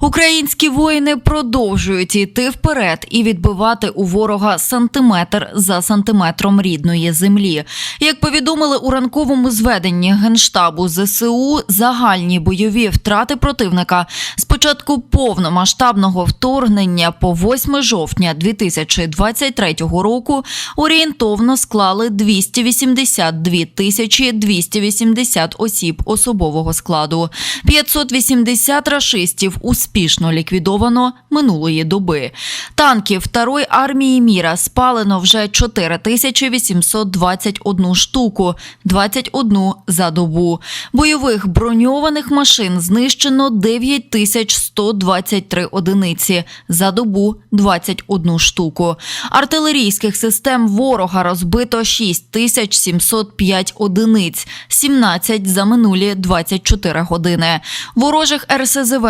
Українські воїни продовжують йти вперед і відбивати у ворога сантиметр за сантиметром рідної землі. Як повідомили у ранковому зведенні генштабу ЗСУ, загальні бойові втрати противника з початку повномасштабного вторгнення по 8 жовтня 2023 року орієнтовно склали 282 тисячі 280 осіб особового складу. 580 рашистів успішно ліквідовано минулої доби. Танків Второї армії міра спалено вже 4821 штуку, 21 за добу. Бойових броньованих машин знищено 9123 одиниці, за добу 21 штуку. Артилерійських систем ворога розбито 6705 одиниць, 17 за минулі 24 години. Ворожих РСЗВ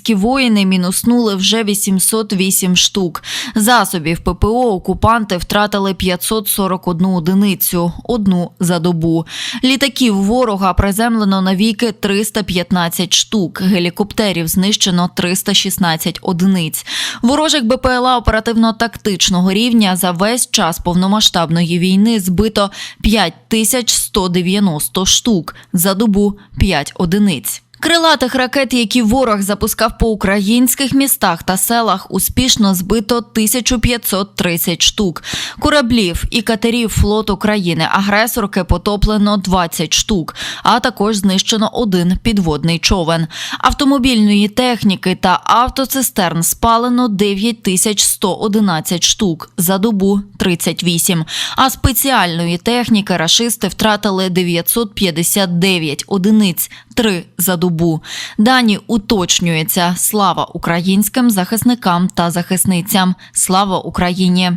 українські воїни мінуснули вже 808 штук. Засобів ППО окупанти втратили 541 одиницю, одну за добу. Літаків ворога приземлено навіки 315 штук. Гелікоптерів знищено 316 одиниць. Ворожих БПЛА оперативно-тактичного рівня за весь час повномасштабної війни збито 5190 штук, за добу 5 одиниць. Крилатих ракет, які ворог запускав по українських містах та селах, успішно збито 1530 штук. Кораблів і катерів флоту країни-агресорки потоплено 20 штук, а також знищено один підводний човен. Автомобільної техніки та автоцистерн спалено 9111 штук, за добу 38. А спеціальної техніки рашисти втратили 959 одиниць, 3 за добу. Дані уточнюється. Слава українським захисникам та захисницям. Слава Україні!